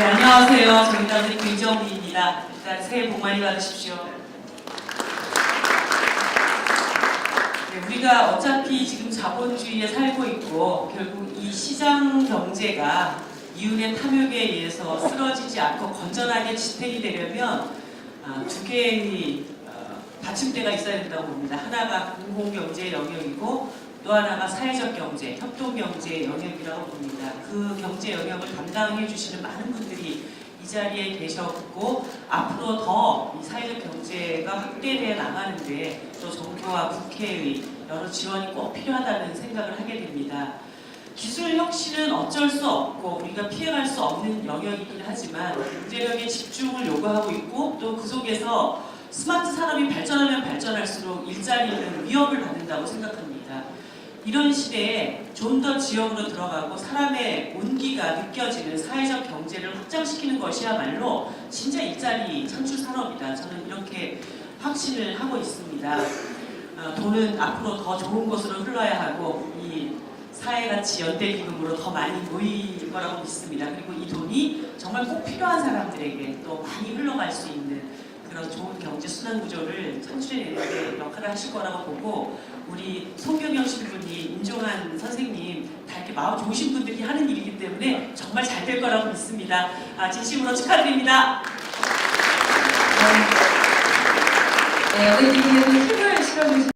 네, 안녕하세요. 정의당의 김정희입니다. 일단 새해 복 많이 받으십시오. 네, 우리가 어차피 지금 자본주의에 살고 있고 결국 이 시장 경제가 이윤의 탐욕에 의해서 쓰러지지 않고 건전하게 지탱이 되려면 아, 두 개의 어, 받침대가 있어야 된다고 봅니다. 하나가 공공경제 영역이고 또 하나가 사회적 경제, 협동 경제 영역이라고 봅니다. 그 경제 영역을 담당해 주시는 많은 분들이 이 자리에 계셨고 앞으로 더 이 사회적 경제가 확대되어 나가는데 또 정부와 국회의 여러 지원이 꼭 필요하다는 생각을 하게 됩니다. 기술 혁신은 어쩔 수 없고 우리가 피해갈 수 없는 영역이긴 하지만 경제력의 집중을 요구하고 있고 또 그 속에서 스마트 산업이 발전하면 발전할수록 일자리는 위협을 받는다고 생각합니다. 이런 시대에 좀 더 지역으로 들어가고 사람의 온기가 느껴지는 사회적 경제를 확장시키는 것이야말로 진짜 일자리 창출 산업이다. 저는 이렇게 확신을 하고 있습니다. 어, 돈은 앞으로 더 좋은 곳으로 흘러야 하고 이 사회가치 연대기금으로 더 많이 모일 거라고 믿습니다. 그리고 이 돈이 정말 꼭 필요한 사람들에게 또 많이 흘러갈 수 있는 그런 좋은 경제 순환 구조를 데 역할을 하실 거라고 보고 우리 송경영 신부님, 임종환 선생님 다 이렇게 마음 좋으신 분들이 하는 일이기 때문에 정말 잘 될 거라고 믿습니다. 아, 진심으로 축하드립니다. 네,